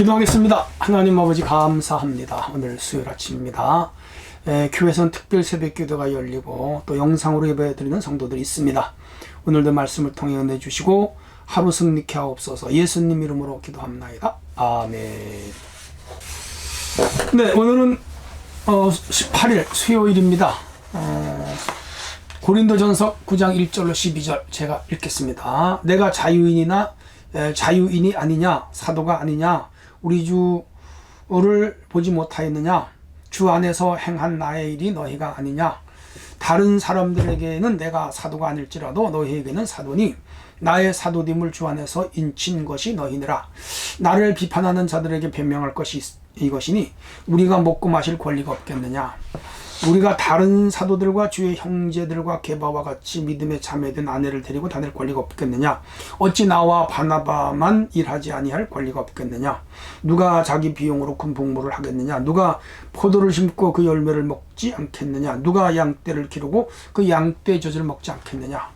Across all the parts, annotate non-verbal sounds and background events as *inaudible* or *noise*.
기도하겠습니다. 하나님 아버지 감사합니다. 오늘 수요일 아침입니다. 에, 교회선 특별 새벽 기도가 열리고 또 영상으로 예배 드리는 성도들이 있습니다. 오늘도 말씀을 통해 은혜 주시고 하루 승리케 하옵소서 예수님 이름으로 기도합나이다. 아멘. 네, 오늘은 어, 18일 수요일입니다. 어, 고린도전서 9장 1절로 12절 제가 읽겠습니다. 내가 자유인이나 에, 자유인이 아니냐 사도가 아니냐 우리 주를 보지 못하였느냐? 주 안에서 행한 나의 일이 너희가 아니냐? 다른 사람들에게는 내가 사도가 아닐지라도 너희에게는 사도니 나의 사도됨을 주 안에서 인친 것이 너희니라. 나를 비판하는 자들에게 변명할 것이 이것이니 우리가 먹고 마실 권리가 없겠느냐 우리가 다른 사도들과 주의 형제들과 게바와 같이 믿음에 참여된 아내를 데리고 다닐 권리가 없겠느냐? 어찌 나와 바나바만 일하지 아니할 권리가 없겠느냐? 누가 자기 비용으로 큰 복무를 하겠느냐? 누가 포도를 심고 그 열매를 먹지 않겠느냐? 누가 양떼를 기르고 그 양떼 젖을 먹지 않겠느냐?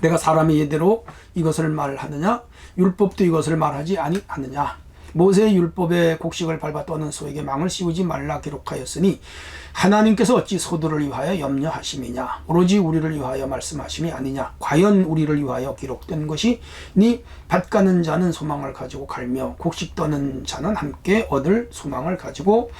내가 사람의 예대로 이것을 말하느냐? 율법도 이것을 말하지 아니하느냐? 모세의 율법의 곡식을 밟아 떠는 소에게 망을 씌우지 말라 기록하였으니 하나님께서 어찌 소들을 위하여 염려하심이냐? 오로지 우리를 위하여 말씀하심이 아니냐? 과연 우리를 위하여 기록된 것이 니 밭가는 자는 소망을 가지고 갈며 곡식 떠는 자는 함께 얻을 소망을 가지고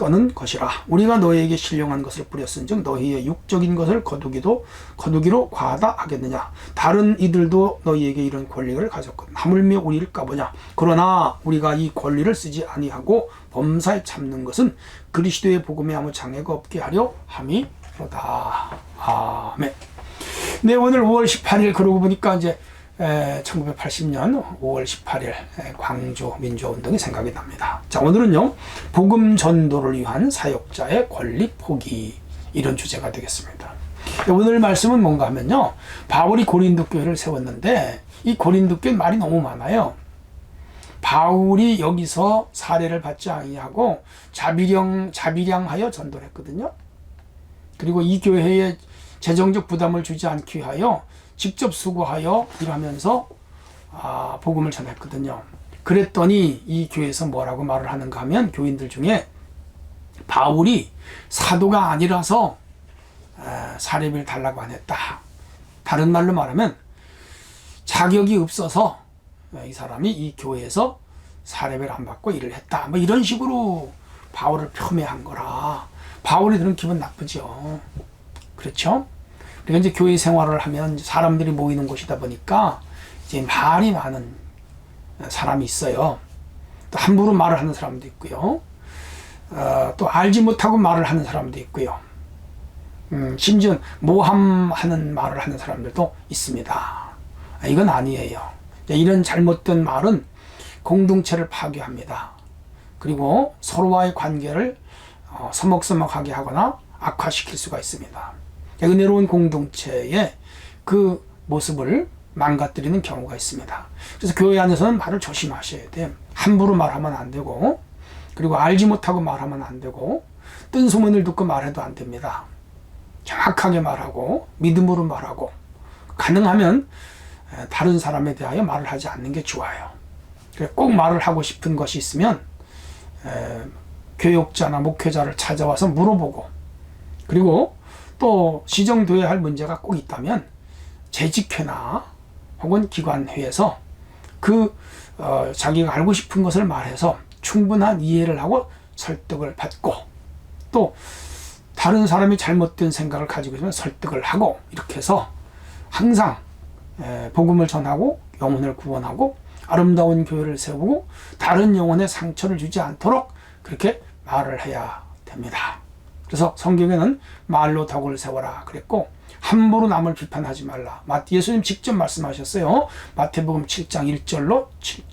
떠는 것이라. 우리가 너희에게 신령한 것을 뿌렸은즉 너희의 육적인 것을 거두기도 거두기로 과하다 하겠느냐. 다른 이들도 너희에게 이런 권리를 가졌거든 하물며 우리를 까보냐. 그러나 우리가 이 권리를 쓰지 아니하고 범사에 참는 것은 그리스도의 복음에 아무 장애가 없게 하려 함이로다. 아멘. 네 오늘 5월 18일 그러고 보니까 이제 1980년 5월 18일 광주 민주화운동이 생각이 납니다. 자, 오늘은요, 복음 전도를 위한 사역자의 권리 포기, 이런 주제가 되겠습니다. 오늘 말씀은 뭔가 하면요, 바울이 고린도 교회를 세웠는데, 이 고린도 교회 말이 너무 많아요. 바울이 여기서 사례를 받지 아니하고 자비령, 자비량하여 전도를 했거든요. 그리고 이 교회에 재정적 부담을 주지 않기 위하여 직접 수고하여 일하면서 아, 복음을 전했거든요. 그랬더니 이 교회에서 뭐라고 말을 하는가 하면 교인들 중에 바울이 사도가 아니라서 사례비를 달라고 안 했다. 다른 말로 말하면 자격이 없어서 이 사람이 이 교회에서 사례비를 안 받고 일을 했다. 뭐 이런 식으로 바울을 폄훼한 거라. 바울이 들은 기분 나쁘죠. 그렇죠? 이제 교회 생활을 하면 사람들이 모이는 곳이다 보니까 이제 말이 많은 사람이 있어요. 또 함부로 말을 하는 사람도 있고요. 어, 또 알지 못하고 말을 하는 사람도 있고요. 음, 심지어 모함하는 말을 하는 사람들도 있습니다. 이건 아니에요. 이런 잘못된 말은 공동체를 파괴합니다. 그리고 서로와의 관계를 어, 서먹서먹하게 하거나 악화시킬 수가 있습니다. 은혜로운 공동체의 그 모습을 망가뜨리는 경우가 있습니다. 그래서 교회 안에서는 말을 조심하셔야 돼. 함부로 말하면 안 되고, 그리고 알지 못하고 말하면 안 되고, 뜬 소문을 듣고 말해도 안 됩니다. 정확하게 말하고, 믿음으로 말하고, 가능하면 다른 사람에 대하여 말을 하지 않는 게 좋아요. 꼭 말을 하고 싶은 것이 있으면, 교육자나 목회자를 찾아와서 물어보고, 그리고 또 시정돼야 할 문제가 꼭 있다면 재직회나 혹은 기관회에서 그 어, 자기가 알고 싶은 것을 말해서 충분한 이해를 하고 설득을 받고 또 다른 사람이 잘못된 생각을 가지고 있으면 설득을 하고 이렇게 해서 항상 에, 복음을 전하고 영혼을 구원하고 아름다운 교회를 세우고 다른 영혼에 상처를 주지 않도록 그렇게 말을 해야 됩니다. 그래서 성경에는 말로 덕을 세워라 그랬고 함부로 남을 비판하지 말라. 예수님 직접 말씀하셨어요. 마태복음 7장 1절로 7,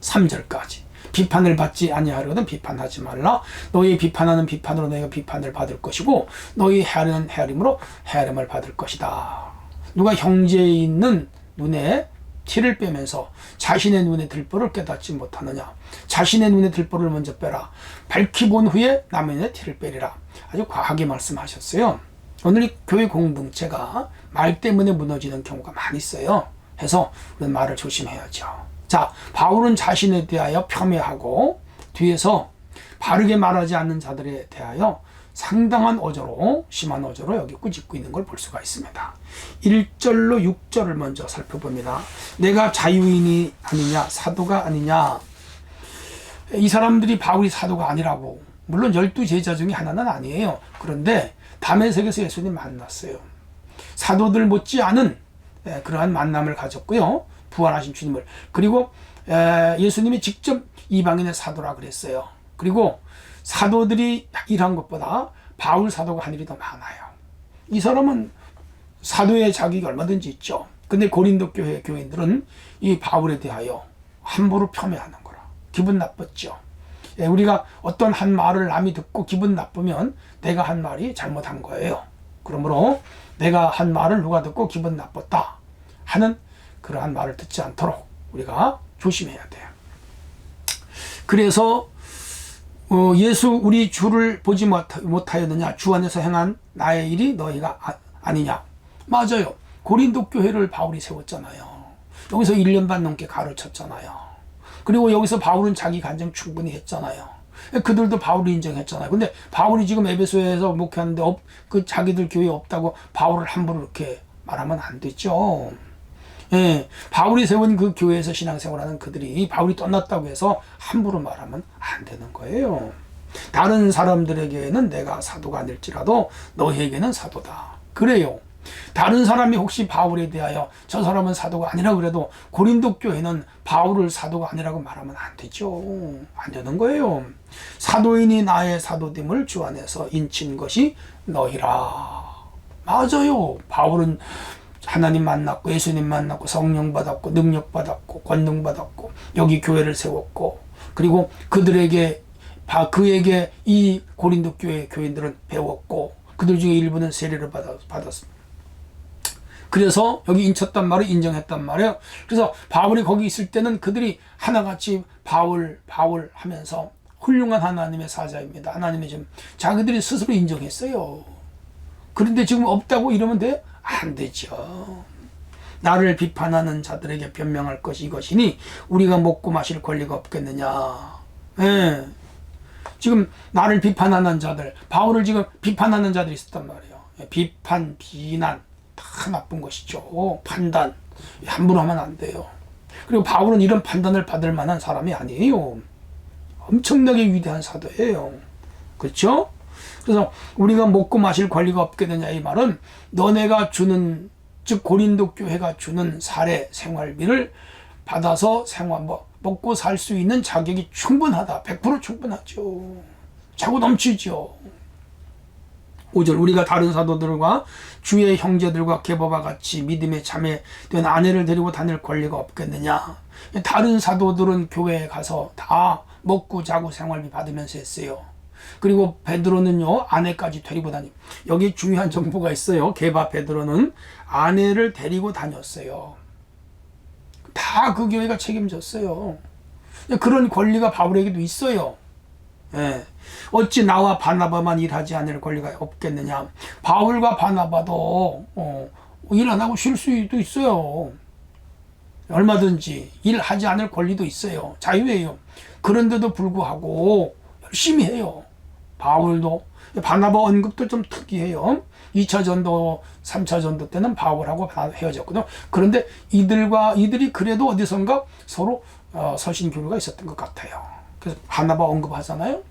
3절까지. 비판을 받지 아니하려거든 비판하지 말라. 너희 비판하는 비판으로 너희가 비판을 받을 것이고 너희 헤아리는 헤아림으로 헤아림을 받을 것이다. 누가 형제에 있는 눈에 티를 빼면서 자신의 눈에 들보를 깨닫지 못하느냐. 자신의 눈에 들보를 먼저 빼라. 밝히 본 후에 남의 눈에 티를 빼리라. 아주 과하게 말씀하셨어요. 오늘 이 교회 공동체가 말 때문에 무너지는 경우가 많이 있어요. 해서 우리는 말을 조심해야죠. 자, 바울은 자신에 대하여 폄훼하고 뒤에서 바르게 말하지 않는 자들에 대하여 상당한 어조로 심한 어조로 여기 꾸짖고 있는 걸 볼 수가 있습니다. 1절로 6절을 먼저 살펴봅니다. 내가 자유인이 아니냐 사도가 아니냐 이 사람들이 바울이 사도가 아니라고 물론 열두 제자 중에 하나는 아니에요. 그런데 담에색에서 예수님 만났어요. 사도들 못지 않은 예, 그러한 만남을 가졌고요. 부활하신 주님을 그리고 에, 예수님이 직접 이방인의 사도라 그랬어요. 그리고 사도들이 일한 것보다 바울 사도가 한 일이 더 많아요. 이 사람은 사도의 자격이 얼마든지 있죠. 근데 고린도 교회 교인들은 이 바울에 대하여 함부로 폄훼하는 거라. 기분 나빴죠. 예, 우리가 어떤 한 말을 남이 듣고 기분 나쁘면 내가 한 말이 잘못한 거예요. 그러므로 내가 한 말을 누가 듣고 기분 나빴다 하는 그러한 말을 듣지 않도록 우리가 조심해야 돼요. 그래서 어, 예수 우리 주를 보지 못하였느냐? 주 안에서 행한 나의 일이 너희가 아, 니냐? 맞아요. 고린도 교회를 바울이 세웠잖아요. 여기서 1년 반 넘게 가르쳤잖아요. 그리고 여기서 바울은 자기 간증 충분히 했잖아요. 그들도 바울이 인정했잖아요. 근데 바울이 지금 에베소에서 목회하는데 없, 그 자기들 교회 없다고 바울을 함부로 이렇게 말하면 안 되죠 예, 바울이 세운 그 교회에서 신앙생활하는 그들이 바울이 떠났다고 해서 함부로 말하면 안 되는 거예요. 다른 사람들에게는 내가 사도가 아닐지라도 너희에게는 사도다. 그래요. 다른 사람이 혹시 바울에 대하여 저 사람은 사도가 아니라 그래도 고린도 교회는 바울을 사도가 아니라고 말하면 안 되죠. 안 되는 거예요. 사도인이 나의 사도됨을 주 안에서 인친 것이 너희라. 맞아요. 바울은 하나님 만났고 예수님 만났고 성령 받았고 능력 받았고 권능 받았고 여기 교회를 세웠고 그리고 그들에게 그에게 이 고린도 교회 교인들은 배웠고 그들 중에 일부는 세례를 받았, 받았습니다. 그래서 여기 인쳤단 말을 인정했단 말이에요. 그래서 바울이 거기 있을 때는 그들이 하나같이 바울 바울 하면서 훌륭한 하나님의 사자입니다. 하나님의 좀 자기들이 스스로 인정했어요. 그런데 지금 없다고 이러면 돼? 안 되죠. 나를 비판하는 자들에게 변명할 것이 이것이니 우리가 먹고 마실 권리가 없겠느냐. 예. 지금 나를 비판하는 자들, 바울을 지금 비판하는 자들이 있었단 말이에요. 예, 비판, 비난 다 나쁜 것이죠. 판단 함부로 하면 안 돼요. 그리고 바울은 이런 판단을 받을 만한 사람이 아니에요. 엄청나게 위대한 사도예요. 그렇죠? 그래서 우리가 먹고 마실 권리가 없게 되냐 이 말은 너네가 주는 즉 고린도 교회가 주는 사례 생활비를 받아서 생활 뭐 먹고 살 수 있는 자격이 충분하다. 100% 충분하죠. 자고 넘치죠. 5절 우리가 다른 사도들과 주의 형제들과 계보와 같이 믿음에 참여된 아내를 데리고 다닐 권리가 없겠느냐. 다른 사도들은 교회에 가서 다 먹고 자고 생활비 받으면서 했어요. 그리고 베드로는요 아내까지 데리고 다니. 여기 중요한 정보가 있어요. 게바 베드로는 아내를 데리고 다녔어요. 다 그 교회가 책임졌어요. 그런 권리가 바울에게도 있어요. 예. 어찌 나와 바나바만 일하지 않을 권리가 없겠느냐. 바울과 바나바도 어, 일안 하고 쉴 수도 있어요. 얼마든지 일하지 않을 권리도 있어요. 자유예요. 그런데도 불구하고 열심히 해요. 바울도 바나바 언급도 좀 특이해요. 2차 전도, 3차 전도 때는 바울하고 헤어졌거든요. 그런데 이들과 이들이 그래도 어디선가 서로 어, 서신 교류가 있었던 것 같아요. 그래서 바나바 언급하잖아요.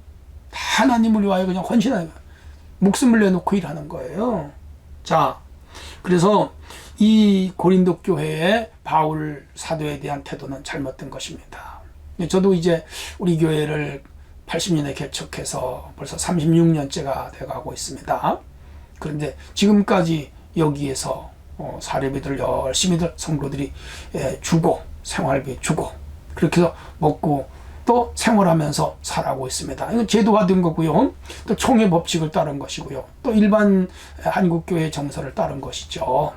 하나님을 위하여 그냥 헌신하는 목숨을 내놓고 일하는 거예요. 자, 그래서 이 고린도 교회의 바울 사도에 대한 태도는 잘못된 것입니다. 저도 이제 우리 교회를 80년에 개척해서 벌써 36년째가 돼가고 있습니다. 그런데 지금까지 여기에서 어, 사례비들 열심히들 성도들이 예, 주고 생활비 주고 그렇게 해서 먹고 또 생활하면서 살아가고 있습니다. 이건 제도가 된 거고요. 또 총회 법칙을 따른 것이고요. 또 일반 한국 교회 정서를 따른 것이죠.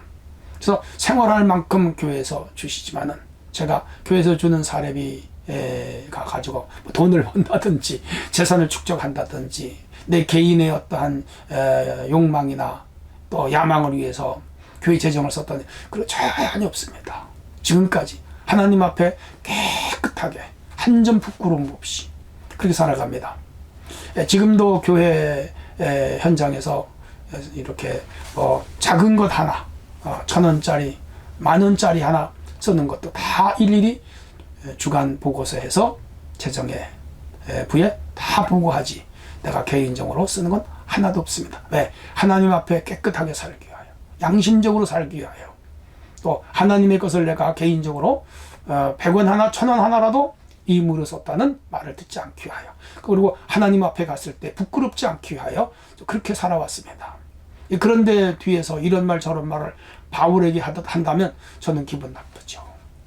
그래서 생활할 만큼 교회에서 주시지만은 제가 교회에서 주는 사례비 가 가지고 뭐 돈을 번다든지 재산을 축적한다든지 내 개인의 어떠한 욕망이나 또 야망을 위해서 교회 재정을 썼다는 그런 전혀 없습니다. 지금까지 하나님 앞에 깨끗하게 한 점 부끄러움 없이 그렇게 살아갑니다. 예, 지금도 교회 예, 현장에서 이렇게 뭐 작은 것 하나 어, 천 원짜리 만 원짜리 하나 쓰는 것도 다 일일이 예, 주간 보고서에서 재정에 예, 부에 다 보고하지 내가 개인적으로 쓰는 건 하나도 없습니다. 왜? 하나님 앞에 깨끗하게 살기 위하여 양심적으로 살기 위하여 또 하나님의 것을 내가 개인적으로 어, 100원 하나, 1000원 하나라도 임으로 썼다는 말을 듣지 않기 위하여 그리고 하나님 앞에 갔을 때 부끄럽지 않기 위하여 그렇게 살아왔습니다. 그런데 뒤에서 이런 말 저런 말을 바울에게 한다면 저는 기분 나쁘죠.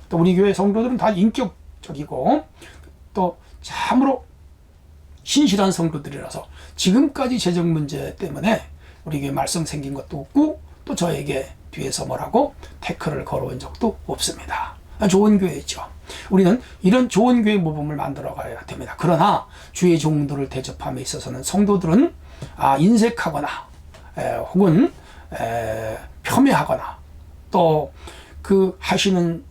또 우리 교회 성도들은 다 인격적이고 또 참으로 신실한 성도들이라서 지금까지 재정 문제 때문에 우리 교회 말썽 생긴 것도 없고 또 저에게 뒤에서 뭐라고 태클을 걸어온 적도 없습니다. 좋은 교회죠. 우리는 이런 좋은 교회 모범을 만들어 가야 됩니다. 그러나 주의 종들을 대접함에 있어서는 성도들은 아, 인색하거나 에, 혹은 에, 폄훼하거나 또 그 하시는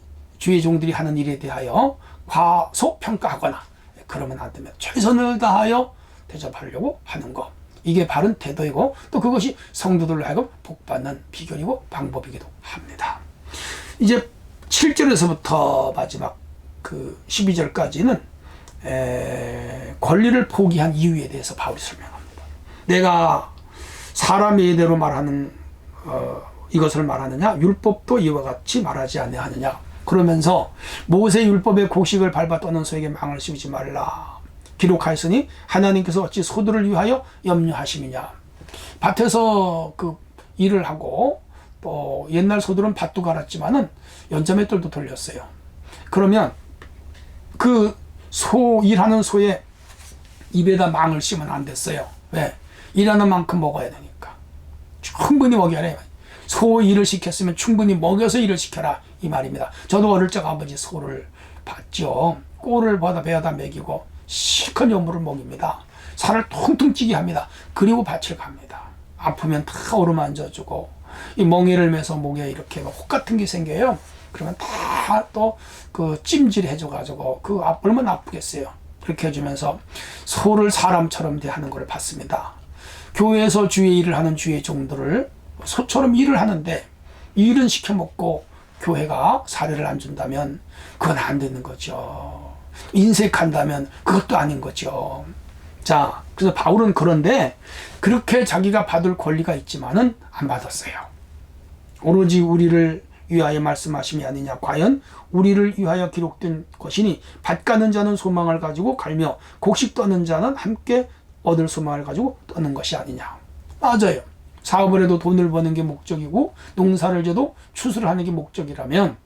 주의 종들이 하는 일에 대하여 과소평가하거나 그러면 안 됩니다. 최선을 다하여 대접하려고 하는 것. 이게 바른 태도이고 또 그것이 성도들로 하여금 복받는 비결이고 방법이기도 합니다. 이제 7절에서부터 마지막 그 12절까지는 에, 권리를 포기한 이유에 대해서 바울이 설명합니다. 내가 사람의 예대로 말하는 어, 이것을 말하느냐 율법도 이와 같이 말하지 아니하느냐 그러면서 모세 율법의 곡식을 밟아 떠는 소에게 망을 씌우지 말라 기록하였으니 하나님께서 어찌 소들을 위하여 염려하심이냐 밭에서 그 일을 하고 또 옛날 소들은 밭도 갈았지만은 연자맷돌도 돌렸어요 그러면 그 소 일하는 소의 입에다 망을 씌면 안 됐어요. 왜? 일하는 만큼 먹어야 되니까. 충분히 먹여야 돼. 소 일을 시켰으면 충분히 먹여서 일을 시켜라 이 말입니다. 저도 어릴 적 아버지 소를 봤죠. 꼴을 받아 배어다 먹이고 실컷 여물을 먹입니다. 살을 통통 찌게 합니다. 그리고 밭을 갑니다. 아프면 다 어루만져 주고 이 멍에를 매서 목에 이렇게 혹 같은 게 생겨요. 그러면 다 또 그 찜질 해 줘 가지고 그 아, 얼마나 아프겠어요. 그렇게 해주면서 소를 사람처럼 대하는 것을 봤습니다. 교회에서 주의 일을 하는 주의 종들을 소처럼 일을 하는데 일은 시켜 먹고 교회가 사례를 안 준다면 그건 안 되는 거죠. 인색한다면 그것도 아닌 거죠. 자, 그래서 바울은 그런데 그렇게 자기가 받을 권리가 있지만은 안 받았어요. 오로지 우리를 위하여 말씀하심이 아니냐. 과연 우리를 위하여 기록된 것이니 밭 가는 자는 소망을 가지고 갈며 곡식 떠는 자는 함께 얻을 소망을 가지고 떠는 것이 아니냐. 맞아요. 사업을 해도 돈을 버는 게 목적이고 농사를 져도 추수를 하는 게 목적이라면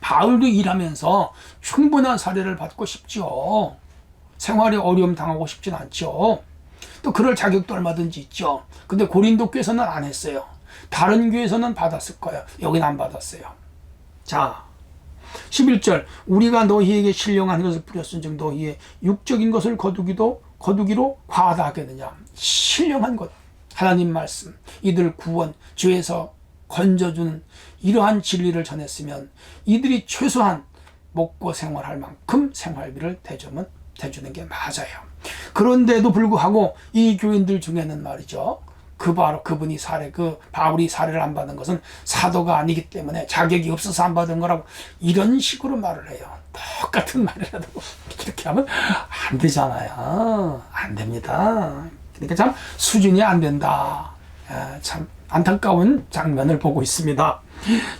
바울도 일하면서 충분한 사례를 받고 싶죠. 생활에 어려움 당하고 싶진 않죠. 또 그럴 자격도 얼마든지 있죠. 근데 고린도 교회에서는 안 했어요. 다른 교회에서는 받았을 거예요. 여기는 안 받았어요. 자, 11절 우리가 너희에게 신령한 것을 뿌렸은즉 너희의 육적인 것을 거두기도 거두기로 과하다 하겠느냐. 신령한 것. 하나님 말씀, 이들 구원, 죄에서 건져주는 이러한 진리를 전했으면 이들이 최소한 먹고 생활할 만큼 생활비를 대주면 대주는 게 맞아요. 그런데도 불구하고 이 교인들 중에는 말이죠. 그 바로 그분이 사례 그 바울이 사례를 안 받은 것은 사도가 아니기 때문에 자격이 없어서 안 받은 거라고 이런 식으로 말을 해요. 똑같은 말이라도 *laughs* 이렇게 하면 안 되잖아요. 안 됩니다. 그러니까 참 수준이 안 된다. 참 안타까운 장면을 보고 있습니다.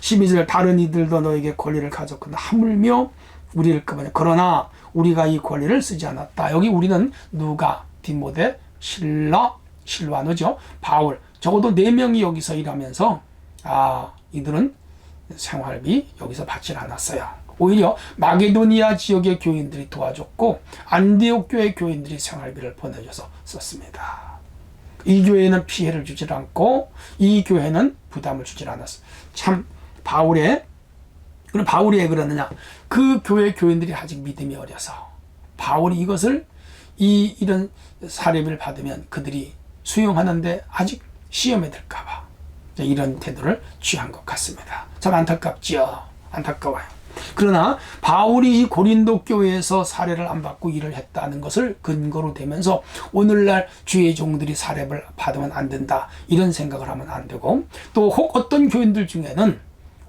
12절 다른 이들도 너에게 권리를 가졌거나 하물며 우리를 그만 그러나 우리가 이 권리를 쓰지 않았다. 여기 우리는 누가 디모데 신라 실와노죠. 바울. 적어도 네 명이 여기서 일하면서 아 이들은 생활비 여기서 받질 않았어요. 오히려 마게도니아 지역의 교인들이 도와줬고 안디옥 교회 교인들이 생활비를 보내줘서 썼습니다. 이 교회는 피해를 주질 않고 이 교회는 부담을 주질 않았어. 참 바울의 그럼 바울이 왜 그러느냐? 그 교회 교인들이 아직 믿음이 어려서 바울이 이것을 이 이런 사례비를 받으면 그들이 수용하는데 아직 시험에 들까봐 이런 태도를 취한 것 같습니다. 참 안타깝지요. 안타까워요. 그러나 바울이 이 고린도 교회에서 사례를 안 받고 일을 했다는 것을 근거로 대면서 오늘날 주의 종들이 사례를 받으면 안 된다 이런 생각을 하면 안 되고 또 혹 어떤 교인들 중에는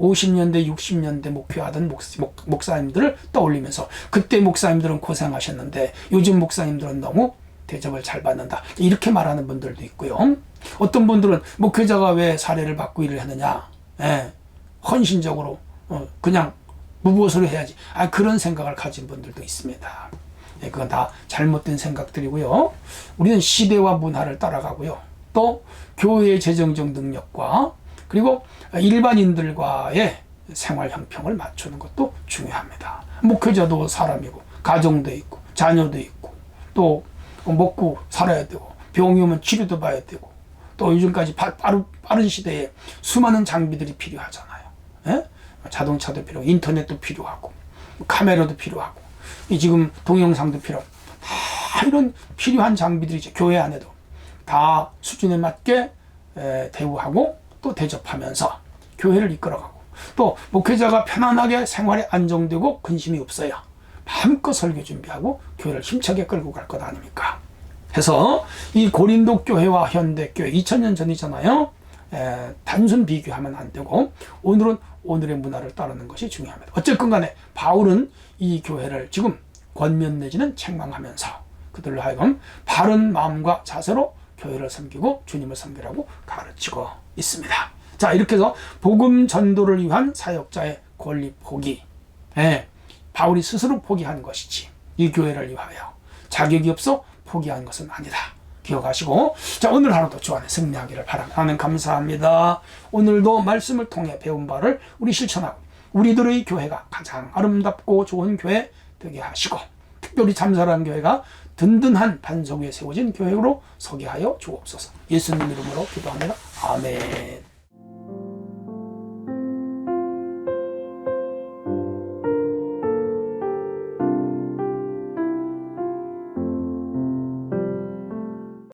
50년대, 60년대 목표하던 목, 목, 목사님들을 떠올리면서 그때 목사님들은 고생하셨는데 요즘 목사님들은 너무 대접을 잘 받는다. 이렇게 말하는 분들도 있고요. 어떤 분들은 목회자가 왜 사례를 받고 일을 하느냐. 예, 헌신적으로 어, 그냥 무보수를 해야지. 아, 그런 생각을 가진 분들도 있습니다. 예, 그건 다 잘못된 생각들이고요. 우리는 시대와 문화를 따라가고요. 또 교회의 재정적 능력과 그리고 일반인들과의 생활 형평을 맞추는 것도 중요합니다. 목회자도 사람이고 가정도 있고 자녀도 있고 또 먹고 살아야 되고 병이 오면 치료도 봐야 되고 또 요즘까지 빠, 빠르, 빠른 시대에 수많은 장비들이 필요하잖아요. 예? 자동차도 필요하고 인터넷도 필요하고 카메라도 필요하고 이 지금 동영상도 필요하고 다 이런 필요한 장비들이 이제 교회 안에도 다 수준에 맞게 에, 대우하고 또 대접하면서 교회를 이끌어가고 또 목회자가 편안하게 생활에 안정되고 근심이 없어야 마음껏 설교 준비하고 교회를 힘차게 끌고 갈 것 아닙니까? 해서 이 고린도 교회와 현대 교회 2000년 전이잖아요. 에, 단순 비교하면 안 되고 오늘은 오늘의 문화를 따르는 것이 중요합니다. 어쨌건 간에 바울은 이 교회를 지금 권면 내지는 책망하면서 그들로 하여금 바른 마음과 자세로 교회를 섬기고 주님을 섬기라고 가르치고 있습니다. 자 이렇게 해서 복음 전도를 위한 사역자의 권리 포기 예, 바울이 스스로 포기한 것이지 이 교회를 위하여 자격이 없어 포기한 것은 아니다. 기억하시고 자 오늘 하루도 주 안에 승리하기를 바랍니다. 하나님 감사합니다. 오늘도 말씀을 통해 배운 바를 우리 실천하고 우리들의 교회가 가장 아름답고 좋은 교회 되게 하시고 특별히 참사랑 교회가 든든한 반석 위에 세워진 교회로 서게 하여 주옵소서. 예수님 이름으로 기도합니다. 아멘.